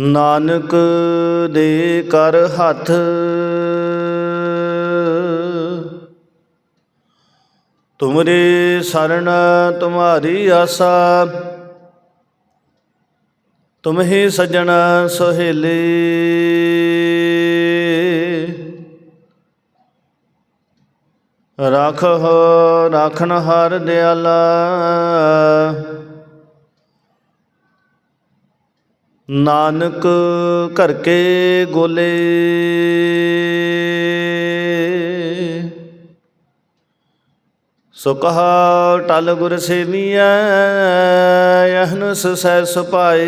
ਨਾਨਕ ਦੇ ਕਰ ਹੱਥ। ਤੁਮਰੇ ਸਰਣ ਤੁਮਾਰੀ ਆਸਾ। ਤੁਮਹੀ ਸਜਣ ਸੋਹੇਲੇ। ਰਾਖੋ ਰਾਖਣ ਹਰ ਦਿਆਲਾ। ਨਾਨਕ ਘਰ ਕੇ ਗੋਲੇ ਸੋ ਟਲ ਗੁਰ ਸੇਵੀਐ, ਅਹਨਸ ਸੈ ਸੁਪਾਏ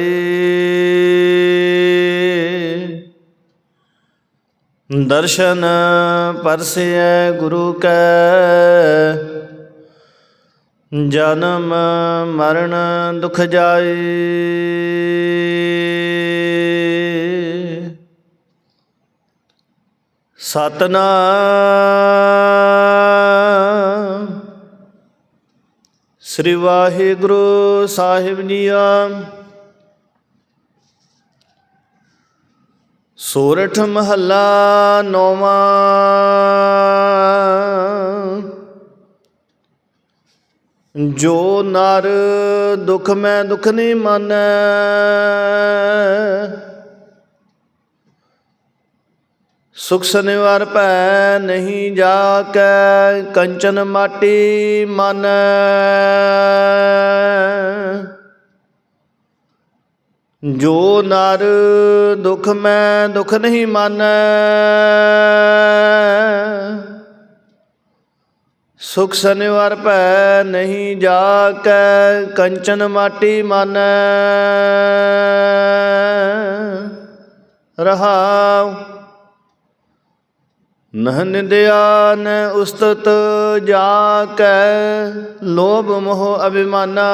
ਦਰਸ਼ਨ ਪਰਸਿਐ ਗੁਰੂ ਕੈ ਜਨਮ ਮਰਨ ਦੁਖ ਜਾਏ। ਸਤਨਾਮ। ਸ੍ਰੀ ਵਾਹਿਗੁਰੂ ਸਾਹਿਬ ਜੀਆ। ਸੋਰਠ ਮਹੱਲਾ ਨੌਵਾਂ। ਜੋ ਨਰ ਦੁਖ ਮੈਂ ਦੁਖ ਨਹੀਂ ਮਾਨੈ, ਸੁਖ ਸਨਿਵਾਰ ਭੈ ਨਹੀਂ ਜਾ ਕੈ ਕੰਚਨ ਮਾਟੀ ਮਨ। ਜੋ ਨਰ ਦੁਖ ਮੈਂ ਦੁਖ ਨਹੀਂ ਮਾਨੈ ਸੁਖ ਸਨਿਵਾਰ ਭੈ ਨਹੀਂ ਜਾ ਕੈ ਕੰਚਨ ਮਾਟੀ ਮਨ। ਰਹਾਉ, ਨਹ ਨਿੰਦਿਆ ਨ ਉਸਤਤ ਜਾ ਕੈ ਲੋਭ ਮੋਹ ਅਭਿਮਾਨਾ।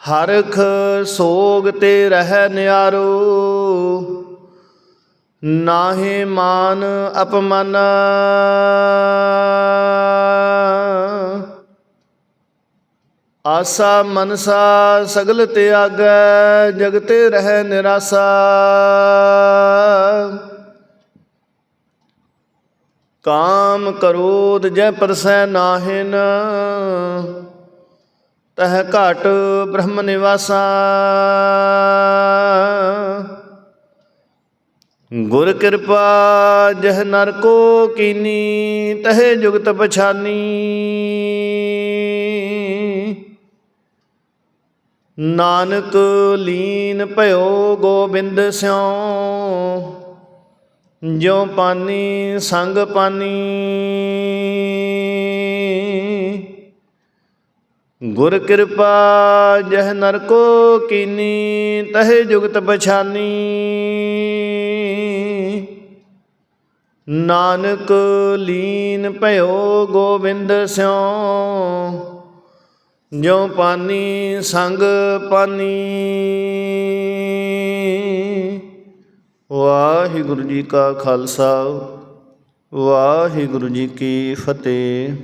ਹਰਖ ਸੋਗ ਤੇ ਰਹਿ ਨਿਆਰੋ ਨਾਹੀ ਮਾਨ ਅਪਮਾਨ। ਆਸਾ ਮਨਸਾ ਸਗਲ ਤਿਆਗੈ, ਜਗਤੇ ਰਹਿ ਨਿਰਾਸਾ। ਕਾਮ ਕਰੋਧ ਜੈ ਪਰਸੈ ਨਾਹਿਨ, ਤਹ ਘਟ ਬ੍ਰਹਮ ਨਿਵਾਸਾ। ਗੁਰ ਕਿਰਪਾ ਜਹ ਨਰ ਕੋ ਕੀਨੀ, ਤਹ ਜੁਗਤ ਪਛਾਨੀ। ਨਾਨਕ ਲੀਨ ਭਇਓ ਗੋਬਿੰਦ ਸਿਉ, ਜਿਉ ਪਾਨੀ ਸੰਗ ਪਾਨੀ। ਗੁਰ ਕਿਰਪਾ ਜਹ ਨਰ ਕੋ ਕੀਨੀ, ਤਹ ਜੁਗਤ ਪਛਾਨੀ। ਨਾਨਕ ਲੀਨ ਭਇਓ ਗੋਬਿੰਦ ਸਿਉ, ਜਿਉ ਪਾਨੀ ਸੰਗ ਪਾਨੀ। ਵਾਹਿਗੁਰੂ ਜੀ ਕਾ ਖਾਲਸਾ, ਵਾਹਿਗੁਰੂ ਜੀ ਕੀ ਫਤਿਹ।